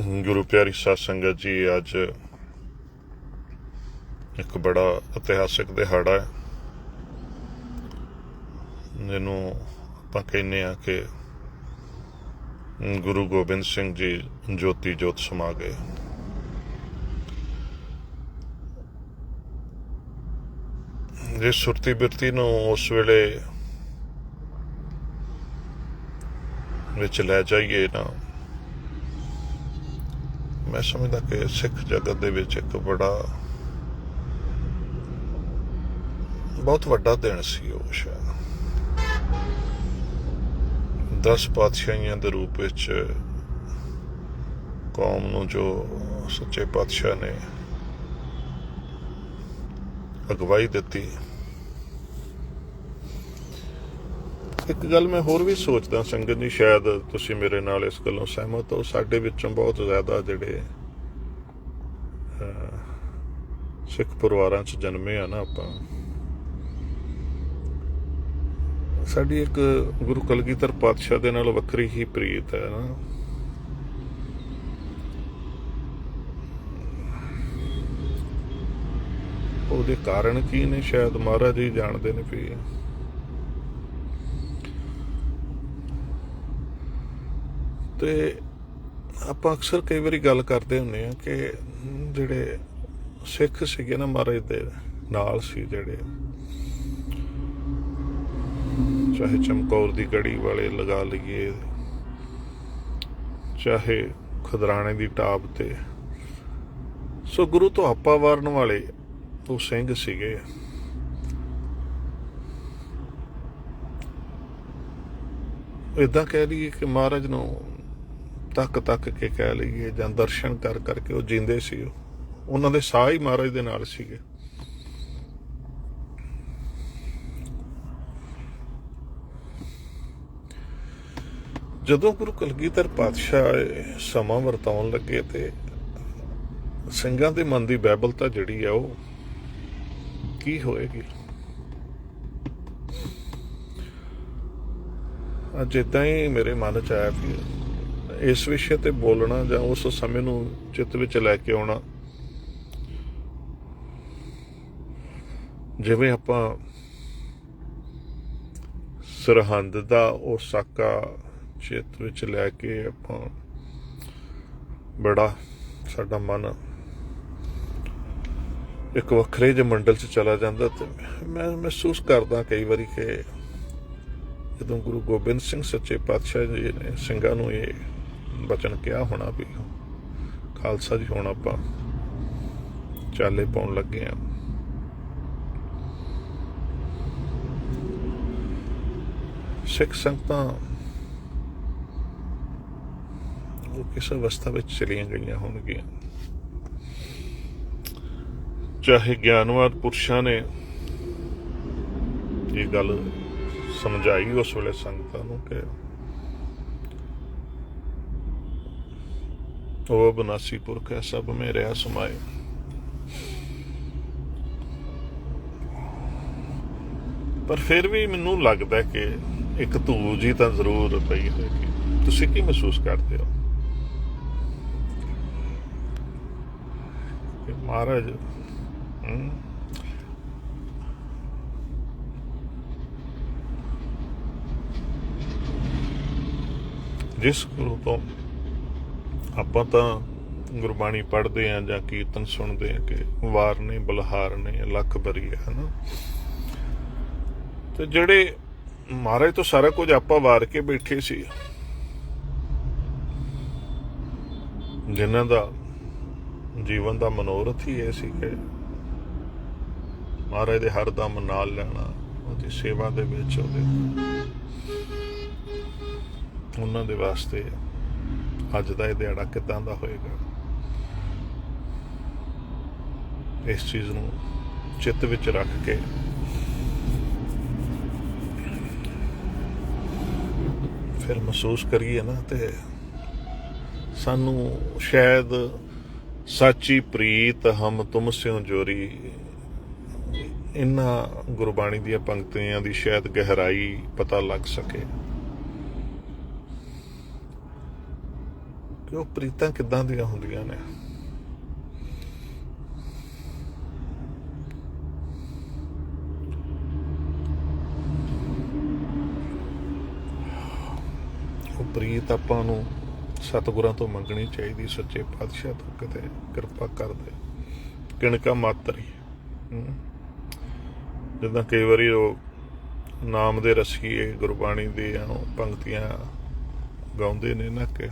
ਗੁਰੂ ਪਿਆਰੀ ਸਾਧ ਸੰਗਤ ਜੀ, ਅੱਜ ਇੱਕ ਬੜਾ ਇਤਿਹਾਸਿਕ ਦਿਹਾੜਾ ਹੈ। ਜਿਹਨੂੰ ਆਪਾਂ ਕਹਿੰਦੇ ਆ ਕਿ ਗੁਰੂ ਗੋਬਿੰਦ ਸਿੰਘ ਜੀ ਜੋਤੀ ਜੋਤ ਸਮਾ ਗਏ। ਜੇ ਸੁਰਤੀ ਬਿਰਤੀ ਨੂੰ ਉਸ ਵੇਲੇ ਵਿੱਚ ਲੈ ਜਾਈਏ ਨਾ ਮੈਂ ਸਮਝਦਾ ਕਿ ਸਿੱਖ ਜਗਤ ਦੇ ਵਿੱਚ ਇੱਕ ਬੜਾ, ਬਹੁਤ ਵੱਡਾ ਦਿਨ ਸੀ ਉਹ ਸ਼ਾਇਦ। 10 ਪਾਤਸ਼ਾਹੀਆਂ ਦੇ ਰੂਪ ਵਿੱਚ ਕੌਮ ਨੂੰ ਜੋ ਸੱਚੇ ਪਾਤਸ਼ਾਹ ਨੇ ਅਗਵਾਈ ਦਿੱਤੀ ਇੱਕ ਗੱਲ ਮੈਂ ਹੋਰ ਵੀ ਸੋਚਦਾ, ਸੰਗਤ ਜੀ, ਸ਼ਾਇਦ ਤੁਸੀਂ ਮੇਰੇ ਨਾਲ ਇਸ ਗੱਲੋਂ ਸਹਿਮਤ ਹੋ। ਸਾਡੇ ਵਿੱਚੋਂ ਬਹੁਤ ਜ਼ਿਆਦਾ ਜਿਹੜੇ ਸਿੱਖ ਪਰਿਵਾਰਾਂ 'ਚ ਜਨਮੇ ਆ ਨਾ ਆਪਾਂ। ਸਾਡੀ ਇੱਕ ਗੁਰੂ ਕਲਗੀਧਰ ਪਾਤਸ਼ਾਹ ਦੇ ਨਾਲ ਵੱਖਰੀ ਹੀ ਪ੍ਰੀਤ ਹੈ ਨਾ। ਉਹਦੇ ਕਾਰਨ ਕੀ ਨੇ? ਸ਼ਾਇਦ ਮਹਾਰਾਜ ਜੀ ਜਾਣਦੇ ਨੇ ਵੀ ਤੇ ਆਪਾਂ ਅਕਸਰ ਕਈ ਵਾਰੀ ਗੱਲ ਕਰਦੇ ਹੁੰਦੇ ਆ ਕਿ ਜਿਹੜੇ ਸਿੱਖ ਸੀਗੇ ਨਾ ਮਹਾਰਾਜ ਦੇ ਨਾਲ ਸੀ ਜਿਹੜੇ। ਚਾਹੇ ਚਮਕੌਰ ਦੀ ਗੜੀ ਵਾਲੇ ਲਗਾ ਲਈਏ, ਚਾਹੇ ਖਦਰਾਣੇ ਦੀ ਟਾਪ ਤੇ। ਸੋ ਗੁਰੂ ਤੋਂ ਆਪਾ ਵਾਰਨ ਵਾਲੇ ਉਹ ਸਿੰਘ ਸੀਗੇ। ਇਦਾਂ ਕਹਿ ਲਈਏ ਕਿ ਮਹਾਰਾਜ ਨੂੰ ਤੱਕ ਤੱਕ ਕੇ ਕਹਿ ਲਈਏ ਜਾਂ ਦਰਸ਼ਨ ਕਰ ਕਰਕੇ ਉਹ ਜਿੰਦੇ ਸੀ ਉਹਨਾਂ ਦੇ ਸਾਹ ਹੀ ਮਹਾਰਾਜ ਦੇ ਨਾਲ ਸੀਗੇ। ਜਦੋਂ ਗੁਰੂ ਕਲਗੀਧਰ ਪਾਤਸ਼ਾਹ ਸਮਾਂ ਵਰਤਾਉਣ ਲੱਗੇ ਤੇ ਸਿੰਘਾਂ ਦੇ ਮਨ ਦੀ ਬੈਬਲਤਾ ਜਿਹੜੀ ਆ ਉਹ ਕੀ ਹੋਏਗੀ? ਅੱਜ ਇਦਾਂ ਹੀ ਮੇਰੇ ਮਨ ਚ ਆਇਆ ਵੀ ਇਸ ਵਿਸ਼ੇ ਤੇ ਬੋਲਣਾ ਜਾਂ ਉਸ ਸਮੇਂ ਨੂੰ ਚਿੱਤ ਵਿੱਚ ਲੈ ਕੇ ਆਉਣਾ। ਜਿਵੇਂ ਆਪਾਂ ਸਰਹੰਦ ਦਾ ਉਹ ਸਾਕਾ ਚਿੱਤ ਵਿੱਚ ਲੈ ਕੇ ਆਪਾਂ ਬੜਾ ਸਾਡਾ ਮਨ ਇੱਕ ਵੱਖਰੇ ਜਿਹੇ ਮੰਡਲ 'ਚ ਚਲਾ ਜਾਂਦਾ ਤੇ ਮੈਂ ਮਹਿਸੂਸ ਕਰਦਾ ਕਈ ਵਾਰੀ ਕਿ ਜਦੋਂ ਗੁਰੂ ਗੋਬਿੰਦ ਸਿੰਘ ਸੱਚੇ ਪਾਤਸ਼ਾਹ ਜੀ ਨੇ ਸਿੰਘਾਂ ਨੂੰ ਇਹ ਬਚਨ ਕਿਹਾ ਹੋਣਾ ਵੀ ਖਾਲਸਾ ਜੀ ਹੁਣ ਆਪਾਂ ਚਾਲੇ ਪਾਉਣ ਲੱਗੇ ਆ ਸਿੱਖ ਸੰਗਤਾਂ ਉਹ ਕਿਸ ਅਵਸਥਾ ਵਿੱਚ ਚਲੀਆਂ ਗਈਆਂ ਹੋਣਗੀਆਂ? ਚਾਹੇ ਗਿਆਨਵਾਨ ਪੁਰਸ਼ਾਂ ਨੇ ਇਹ ਗੱਲ ਸਮਝਾਈ ਉਸ ਵੇਲੇ ਸੰਗਤਾਂ ਨੂੰ ਕਿ ਉਹ ਬਨਾਸੀ ਪੁਰਖ ਹੈ ਸਭ ਮੇ ਰਿਆ ਸਮਾਏ ਪਰ ਫਿਰ ਵੀ ਮੈਨੂੰ ਲੱਗਦਾ ਕਿ ਇੱਕ ਧੂ ਜੀ ਤਾਂ ਜ਼ਰੂਰ ਪਈ ਹੋਏਗੀ। ਤੁਸੀਂ ਕੀ ਮਹਿਸੂਸ ਕਰਦੇ ਹੋ? ਕਿ ਮਹਾਰਾਜ ਜਿਸ ਗੁਰੂ ਤੋਂ ਆਪਾਂ ਤਾਂ ਗੁਰਬਾਣੀ ਪੜ੍ਹਦੇ ਆ ਜਾਂ ਕੀਰਤਨ ਸੁਣਦੇ ਆ ਕਿ ਵਾਰ ਨੇ, ਬਲਹਾਰ ਨੇ, ਲੱਖ ਬਰੀਏ ਹਨਾ? ਤੇ ਜਿਹੜੇ ਮਹਾਰਾਜ ਤੋਂ ਸਾਰਾ ਕੁਝ ਆਪਾਂ ਵਾਰ ਕੇ ਬੈਠੇ ਸੀ, ਜਿਨ੍ਹਾਂ ਦਾ ਜੀਵਨ ਦਾ ਮਨੋਰਥ ਹੀ ਇਹ ਸੀ ਕਿ ਮਹਾਰਾਜ ਦੇ ਹਰ ਦਮ ਨਾਲ ਲੈਣਾ, ਉਹਦੀ ਸੇਵਾ ਦੇ ਵਿੱਚ ਉਹਦੇ ਉਹਨਾਂ ਦੇ ਵਾਸਤੇ ਅੱਜ ਦਾ ਇਹ ਦਿਹਾੜਾ ਕਿਦਾਂ ਦਾ ਹੋਏਗਾ? ਇਸ ਚੀਜ਼ ਨੂੰ ਚਿੱਤ ਵਿੱਚ ਰੱਖ ਕੇ ਫਿਰ ਮਹਿਸੂਸ ਕਰੀਏ ਨਾ ਤੇ ਸਾਨੂੰ ਸ਼ਾਇਦ ਸਾਚੀ ਪ੍ਰੀਤ ਹਮ ਤੁਮ ਸਿਓ ਜੋਰੀ ਇਨ੍ਹਾਂ ਗੁਰਬਾਣੀ ਦੀਆਂ ਪੰਕਤੀਆਂ ਦੀ ਸ਼ਾਇਦ ਗਹਿਰਾਈ ਪਤਾ ਲੱਗ ਸਕੇ। ਕਿ ਉਹ ਪ੍ਰੀਤਾਂ ਕਿੱਦਾਂ ਦੀਆਂ ਹੁੰਦੀਆਂ ਨੇ? ਉਹ ਪ੍ਰੀਤ ਆਪਾਂ ਨੂੰ ਸਤਿਗੁਰਾਂ ਤੋਂ ਮੰਗਣੀ ਚਾਹੀਦੀ, ਸੱਚੇ ਪਾਤਸ਼ਾਹ ਤੋਂ ਕਿਤੇ ਕਿਰਪਾ ਕਰ ਦੇ ਕਿਣਕਾ ਮਾਤਰੀ ਜਿੱਦਾਂ ਕਈ ਵਾਰੀ ਉਹ ਨਾਮ ਦੇ ਰਸੀਏ ਗੁਰਬਾਣੀ ਦੇ ਉਹ ਪੰਕਤੀਆਂ ਗਾਉਂਦੇ ਨੇ ਨਾ ਕਿ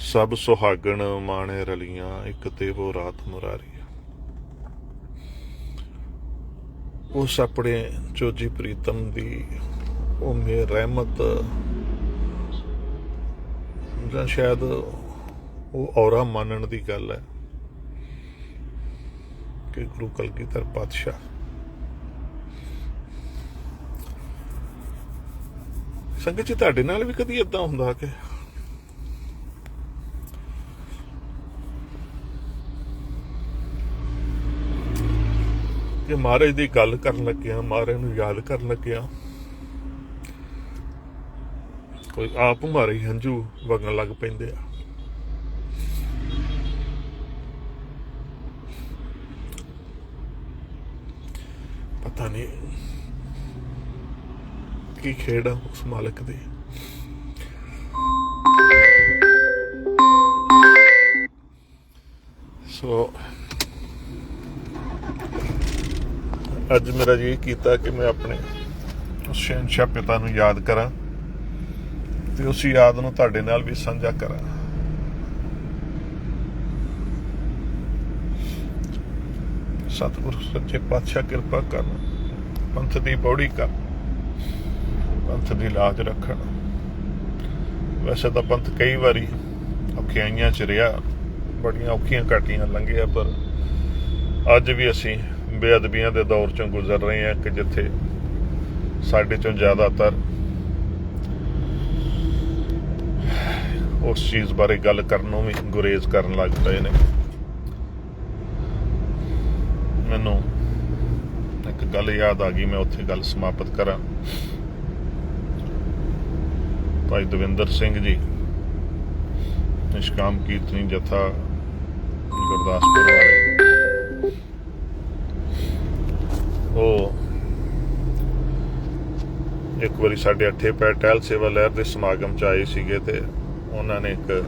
ਸਭ ਸੁਹਾਗਣ ਮਾਣੇ ਰਲੀਆਂ, ਇੱਕ ਤੇ ਉਹ ਰਾਤ ਮੁਰਾਰੀ ਉਸ ਆਪਣੇ ਚੋਜੀ ਪ੍ਰੀਤਮ ਦੀ ਉਹ ਮੇ ਰਹਿਮਤ ਜਾਂ ਸ਼ਾਇਦ ਉਹ ਔਰਾ ਮੰਨਣ ਦੀ ਗੱਲ ਹੈ ਕਿ ਗੁਰੂ ਕਲਗੀਧਰ ਪਾਤਸ਼ਾਹ ਸੰਗਤ ਜੀ, ਤੁਹਾਡੇ ਨਾਲ ਵੀ ਕਦੀ ਇਦਾਂ ਹੁੰਦਾ ਕਿ ਕਿ ਮਹਾਰਾਜ ਦੀ ਗੱਲ ਕਰਨ ਲੱਗਿਆ ਮਹਾਰਾਜ ਨੂੰ ਯਾਦ ਕਰਨ ਲੱਗਿਆ ਕੋਈ ਆਪ ਮਾਰੇ ਹੰਝੂ ਵਗਣ ਲੱਗ ਪੈਂਦੇ ਆ। ਪਤਾ ਨਹੀਂ ਕੀ ਖੇਡ ਆ ਉਸ ਮਾਲਕ ਦੀ। ਸੋ ਅੱਜ ਮੇਰਾ ਜੀ ਕੀਤਾ ਕਿ ਮੈਂ ਆਪਣੇ ਉਸ ਸ਼ਹਿਨशाह ਪਿਤਾ ਨੂੰ ਯਾਦ ਕਰਾਂ ਤੇ ਉਸ ਯਾਦ ਨੂੰ ਤੁਹਾਡੇ ਨਾਲ ਵੀ ਸਾਂਝਾ ਕਰਾਂ। ਸਤਿਗੁਰ ਸੱਚੇ ਪਾਤਸ਼ਾਹ ਕਿਰਪਾ ਕਰਨ, ਪੰਥ ਦੀ ਬੌੜੀ ਕਰ ਪੰਥ ਦੀ ਲਾਜ ਰੱਖਣ। ਵੈਸੇ ਤਾਂ ਪੰਥ ਕਈ ਵਾਰੀ ਔਖਿਆਈਆਂ ਚ ਰਿਹਾ, ਬੜੀਆਂ ਔਖੀਆਂ ਘਾਟੀਆਂ ਲੰਘਿਆ, ਪਰ ਅੱਜ ਵੀ ਅਸੀਂ ਬੇਅਦਬੀਆਂ ਦੇ ਦੌਰ ਚੋਂ ਗੁਜ਼ਰ ਰਹੇ ਹਾਂ ਕਿ ਜਿੱਥੇ ਸਾਡੇ ਚੋਂ ਜ਼ਿਆਦਾਤਰ ਉਸ ਚੀਜ਼ ਬਾਰੇ ਗੱਲ ਕਰਨ ਨੂੰ ਵੀ ਗੁਰੇਜ਼ ਕਰਨ ਲੱਗ ਪਏ ਨੇ। ਮੈਨੂੰ ਇੱਕ ਗੱਲ ਯਾਦ ਆ ਗਈ, ਮੈਂ ਉੱਥੇ ਗੱਲ ਸਮਾਪਤ ਕਰਾਂ। ਭਾਈ ਦਵਿੰਦਰ ਸਿੰਘ ਜੀ, ਨਿਸ਼ਕਾਮ ਕੀਰਤਨੀ ਜਥਾ ਗੁਰਦਾਸਪੁਰ ਵਾਲੇ। ਉਹ ਇੱਕ ਵਾਰੀ ਸਾਡੇ ਅੱਠੇ ਪੈ ਟਹਿਲ ਸੇਵਾ ਲਹਿਰ ਦੇ ਸਮਾਗਮ ਚ ਆਏ ਸੀਗੇ ਤੇ ਉਹਨਾਂ ਨੇ ਇੱਕ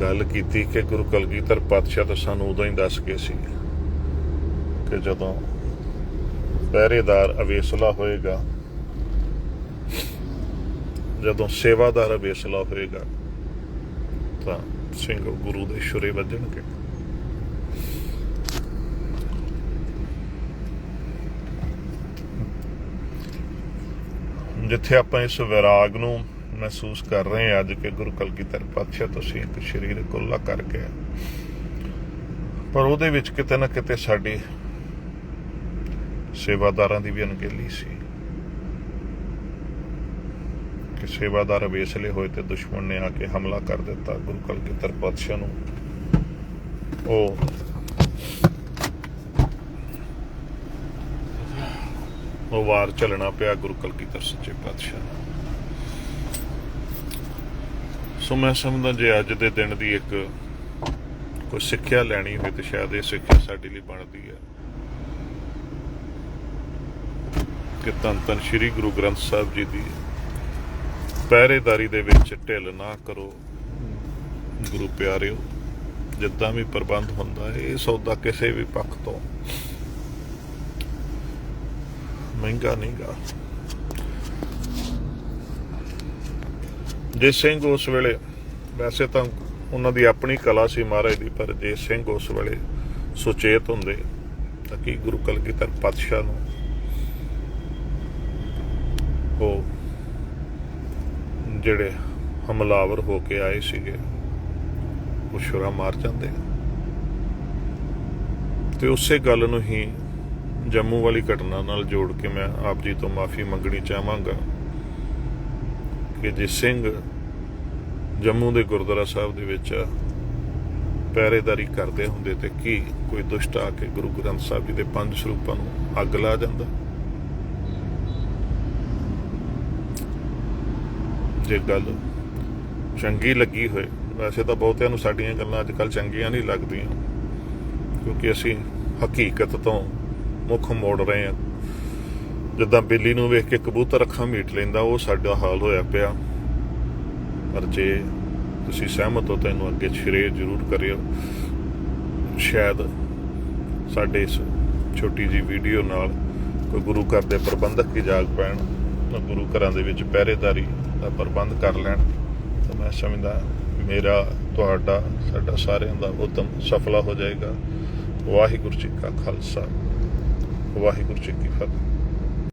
ਗੱਲ ਕੀਤੀ ਕਿ ਗੁਰੂ ਕਲਗੀਧਰ ਪਾਤਸ਼ਾਹ ਤਾਂ ਸਾਨੂੰ ਉਦੋਂ ਹੀ ਦੱਸ ਗਏ ਸੀ ਕਿ ਜਦੋਂ ਪਹਿਰੇਦਾਰ ਅਵੇਸਲਾ ਹੋਏਗਾ, ਜਦੋਂ ਸੇਵਾਦਾਰ ਅਵੇਸਲਾ ਹੋਏਗਾ, ਤਾਂ ਸਿੰਘ ਗੁਰੂ ਦੇ ਸ਼ੁਰੇ ਵੱਜਣਗੇ। ਜਿੱਥੇ ਆਪਾਂ ਇਸ ਵਿਰਾਗ ਨੂੰ ਮਹਿਸੂਸ ਕਰ ਰਹੇ ਹਾਂ, ਅੱਜ ਕਿ ਗੁਰੂ ਕਲਗੀਧਰ ਪਾਤਸ਼ਾਹ ਤੁਸੀਂ ਇੱਕ ਸ਼ਰੀਰ ਕੁੱਲਾ ਕਰਕੇ ਪਰ ਉਹਦੇ ਵਿੱਚ ਕਿਤੇ ਨਾ ਕਿਤੇ ਸਾਡੀ ਸੇਵਾਦਾਰਾਂ ਦੀ ਵੀ ਅਣਗਹਿਲੀ ਸੀ। ਕਿ ਸੇਵਾਦਾਰ ਵੇਸਲੇ ਹੋਏ ਤੇ ਦੁਸ਼ਮਣ ਨੇ ਆ ਕੇ ਹਮਲਾ ਕਰ ਦਿੱਤਾ ਗੁਰੂ ਕਲਗੀਧਰ ਪਾਤਸ਼ਾਹ ਨੂੰ। ਉਹ ਉਹ ਵਾਰ ਚੱਲਣਾ ਪਿਆ ਗੁਰੂ ਕਲਗੀਧਰ ਸੱਚੇ ਪਾਤਸ਼ਾਹ ਨੂੰ ਸੋ ਮੈਂ ਸਮਝਦਾ ਜੇ ਅੱਜ ਦੇ ਦਿਨ ਦੀ ਇੱਕ ਕੋਈ ਸਿੱਖਿਆ ਲੈਣੀ ਹੋਵੇ ਤੇ ਸ਼ਾਇਦ ਇਹ ਸਿੱਖਿਆ ਸਾਡੇ ਲਈ ਬਣਦੀ ਹੈ ਕਿ ਧੰਨ ਧੰਨ ਸ੍ਰੀ ਗੁਰੂ ਗ੍ਰੰਥ ਸਾਹਿਬ ਜੀ ਦੀ ਪਹਿਰੇਦਾਰੀ ਦੇ ਵਿੱਚ ਢਿੱਲ ਨਾ ਕਰੋ। ਗੁਰੂ ਪਿਆਰਿਓ, ਜਿੱਦਾਂ ਵੀ ਪ੍ਰਬੰਧ ਹੁੰਦਾ, ਇਹ ਸੌਦਾ ਕਿਸੇ ਵੀ ਪੱਖ ਤੋਂ ਮਹਿੰਗਾ ਨਹੀਂਗਾ। ਜੇ ਸਿੰਘ ਉਸ ਵੇਲੇ, ਵੈਸੇ ਤਾਂ ਉਹਨਾਂ ਦੀ ਆਪਣੀ ਕਲਾ ਸੀ ਮਹਾਰਾਜ ਦੀ, ਪਰ ਜੇ ਸਿੰਘ ਉਸ ਵੇਲੇ ਸੁਚੇਤ ਹੁੰਦੇ, ਤਾਂ ਕੀ ਗੁਰੂ ਕਲਗੀਧਰ ਪਾਤਸ਼ਾਹ ਨੂੰ ਉਹ ਜਿਹੜੇ ਹਮਲਾਵਰ ਹੋ ਕੇ ਆਏ ਸੀਗੇ, ਉਹ ਸ਼ੁਰਾ ਮਾਰ ਜਾਂਦੇ। ਤੇ ਉਸੇ ਗੱਲ ਨੂੰ ਹੀ ਜੰਮੂ ਵਾਲੀ ਘਟਨਾ ਨਾਲ ਜੋੜ ਕੇ ਮੈਂ ਆਪ ਜੀ ਤੋਂ ਮਾਫੀ ਮੰਗਣੀ ਚਾਹਾਂਗਾ ਕਿ ਜੇ ਸਿੰਘ ਜੰਮੂ ਦੇ ਗੁਰਦੁਆਰਾ ਸਾਹਿਬ ਦੇ ਵਿੱਚ ਪਹਿਰੇਦਾਰੀ ਕਰਦੇ ਹੁੰਦੇ ਤੇ ਕੀ ਕੋਈ ਦੁਸ਼ਟ ਆ ਕੇ ਗੁਰੂ ਗ੍ਰੰਥ ਸਾਹਿਬ ਜੀ ਦੇ ਪੰਜ ਸਰੂਪਾਂ ਨੂੰ ਅੱਗ ਲਾ ਜਾਂਦਾ? ਜੇ ਗੱਲ ਚੰਗੀ ਲੱਗੀ ਹੋਏ, ਵੈਸੇ ਤਾਂ ਬਹੁਤਿਆਂ ਨੂੰ ਸਾਡੀਆਂ ਗੱਲਾਂ ਅੱਜ ਕੱਲ ਚੰਗੀਆਂ ਨਹੀਂ ਲੱਗਦੀਆਂ, ਕਿਉਂਕਿ ਅਸੀਂ ਹਕੀਕਤ ਤੋਂ ਮੁੱਖ ਮੋੜ ਰਹੇ ਆ। ਜਿੱਦਾਂ ਬਿੱਲੀ ਨੂੰ ਵੇਖ ਕੇ ਕਬੂਤਰ ਅੱਖਾਂ ਮੀਟ ਲੈਂਦਾ, ਉਹ ਸਾਡਾ ਹਾਲ ਹੋਇਆ ਪਿਆ। ਪਰ ਜੇ ਤੁਸੀਂ ਸਹਿਮਤ ਹੋ ਤਾਂ ਇਹਨੂੰ ਅੱਗੇ ਸ਼ੇਅਰ ਜ਼ਰੂਰ ਕਰਿਓ। ਸ਼ਾਇਦ ਸਾਡੇ ਇਸ ਛੋਟੀ ਜੀ ਵੀਡੀਓ ਨਾਲ ਕੋਈ ਗੁਰੂ ਘਰ ਦੇ ਪ੍ਰਬੰਧਕ ਹੀ ਜਾਗ ਪੈਣ, ਤਾਂ ਗੁਰੂ ਘਰਾਂ ਦੇ ਵਿੱਚ ਪਹਿਰੇਦਾਰੀ ਦਾ ਪ੍ਰਬੰਧ ਕਰ ਲੈਣ। ਤਾਂ ਮੈਂ ਸਮਝਦਾ, ਮੇਰਾ, ਤੁਹਾਡਾ, ਸਾਡਾ ਸਾਰਿਆਂ ਦਾ ਉਦਮ ਸਫਲਾ ਹੋ ਜਾਏਗਾ। ਵਾਹਿਗੁਰੂ ਜੀ ਕਾ ਖਾਲਸਾ। ਵਾਹਿਗੁਰੂ ਜੀ ਕੀ ਫਤਿਹ।